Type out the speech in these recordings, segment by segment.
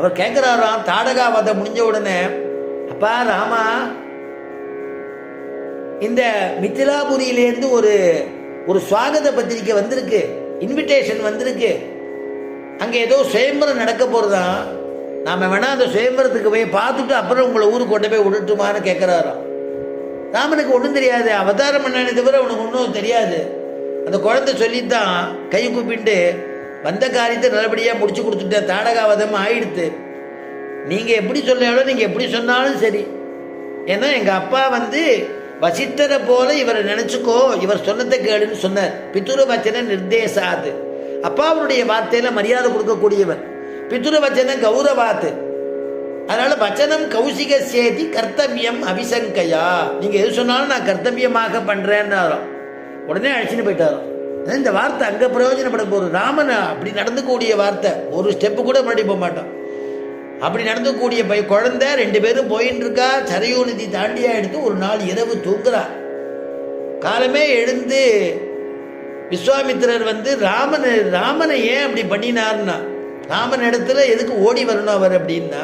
அவர் கேட்கிறாராம் தாடகாவதம் முடிஞ்ச உடனே அப்பா ராமா இந்த மித்திலாபுரியிலேருந்து ஒரு ஒரு சுவாகத பத்திரிக்கை வந்திருக்கு இன்விடேஷன் வந்திருக்கு. அங்கே ஏதோ சுயம்பரம் நடக்க போகிறதா நாம் வேணால் அந்த சுயம்பரத்துக்கு போய் பார்த்துட்டு அப்புறம் உங்களை ஊருக்கு கொண்டு போய் விடட்டுமான்னு கேட்குறாராம் ராமனுக்கு ஒன்றும் தெரியாது. அவதாரம் பண்ணனே தவிர அவனுக்கு ஒன்றும் தெரியாது. அந்த குழந்தை சொல்லித்தான் கை கூப்பிட்டு வந்த காரியத்தை நல்லபடியாக முடிச்சு கொடுத்துட்டேன் தாடகாவதம் ஆயிடுத்து. நீங்கள் எப்படி சொன்னாலும் நீங்கள் எப்படி சொன்னாலும் சரி. ஏன்னா எங்கள் அப்பா வந்து வசித்தரை போல இவரை நினச்சிக்கோ இவர் சொன்னதை கேளுன்னு சொன்னார். பித்துரவச்சன நிர்தேசாது அப்பாவுடைய வார்த்தையில் மரியாதை கொடுக்கக்கூடியவர். பித்துரவச்சன கௌரவாத்து அதனால் வச்சனம் கௌசிக சேதி கர்த்தவியம் அபிசங்கையா. நீங்கள் எது சொன்னாலும் நான் கர்த்தவியமாக பண்ணுறேன்னாரோ உடனே அழைச்சின்னு போயிட்டாரோ இந்த வார்த்தை அங்கே பிரயோஜனப்பட போகுது ராமன் அப்படி நடந்துக்கூடிய வார்த்தை. ஒரு ஸ்டெப்பு கூட முன்னாடி போக மாட்டான். அப்படி நடந்துக்கூடிய பை குழந்தை ரெண்டு பேரும் போயின்னு இருக்கா சரையூ நிதி தாண்டியா எடுத்து ஒரு நாள் இரவு தூங்குறா. காலமே எழுந்து விஸ்வாமித்திரர் வந்து ராமன் ராமனை ஏன் அப்படி பண்ணினார்னா? ராமன் இடத்துல எதுக்கு ஓடி வரணும் அவர்? அப்படின்னா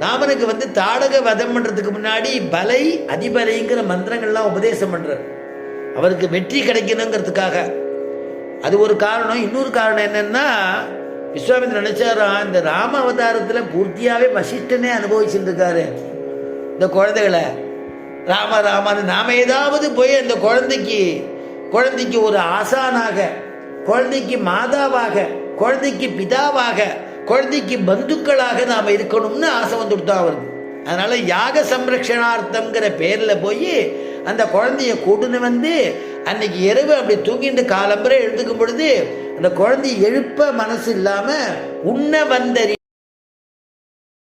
ராமனுக்கு வந்து தாடக வதம் பண்ணுறதுக்கு முன்னாடி பலை அதிபலைங்கிற மந்திரங்கள்லாம் உபதேசம் பண்ணுறார் அவருக்கு வெற்றி கிடைக்கணுங்கிறதுக்காக. அது ஒரு காரணம். இன்னொரு காரணம் என்னன்னா விஸ்வாமித்திரன் நினைச்சாராம் இந்த ராம அவதாரத்தில் பூர்த்தியாகவே வசிஷ்டனே அனுபவிச்சுருக்காரு இந்த குழந்தைகளை. ராம ராமான்னு நாம் ஏதாவது போய் அந்த குழந்தைக்கு குழந்தைக்கு ஒரு ஆசானாக குழந்தைக்கு மாதாவாக குழந்தைக்கு பிதாவாக குழந்தைக்கு பந்துக்களாக நாம் இருக்கணும்னு ஆசை வந்துவிட்டோம் அவருக்கு அதனால் யாக சம்ரக்ஷணார்த்தம்ங்கிற பேரில் போய் அந்த குழந்தைய கூட்டுன்னு வந்து அன்னைக்கு இரவு அப்படி தூங்கிட்டு காலம்பரை எழுந்துக்கும் பொழுது அந்த குழந்தைய எழுப்ப மனசு இல்லாமல் உண்ண வந்தறி